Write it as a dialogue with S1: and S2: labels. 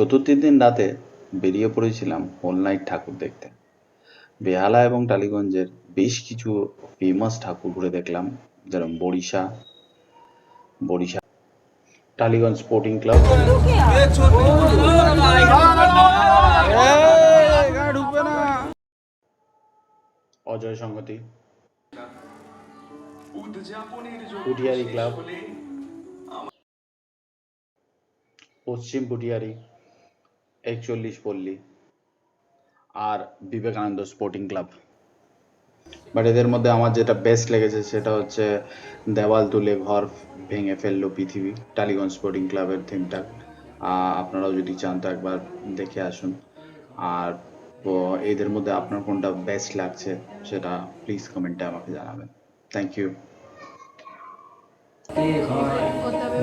S1: চতুর্থীর দিন রাতে বেরিয়ে পড়েছিলাম হোল নাইট ঠাকুর দেখতে। বেহালা এবং টালিগঞ্জের বেশ কিছু ফেমাস ঠাকুর ঘুরে দেখলাম, যেরকম Barisha Barisha Tollygunge sporting club Ajay Sanhati Putiyari club পশ্চিম পুটিয়ারি একচল্লিশ পল্লী আর বিবেকানন্দ স্পোর্টিং ক্লাব বাট এদের মধ্যে আমার যেটা বেস্ট লেগেছে সেটা হচ্ছে দেওয়াল তুলে ঘর ভেঙে ফেলল পৃথিবী, টালিগঞ্জ স্পোর্টিং ক্লাবের থিমটা আপনারাও যদি চান তো একবার দেখে আসুন। আর এদের মধ্যে আপনার কোনটা বেস্ট লাগছে সেটা প্লিজ কমেন্টে আমাকে জানাবেন। থ্যাংক ইউ
S2: করতে হবে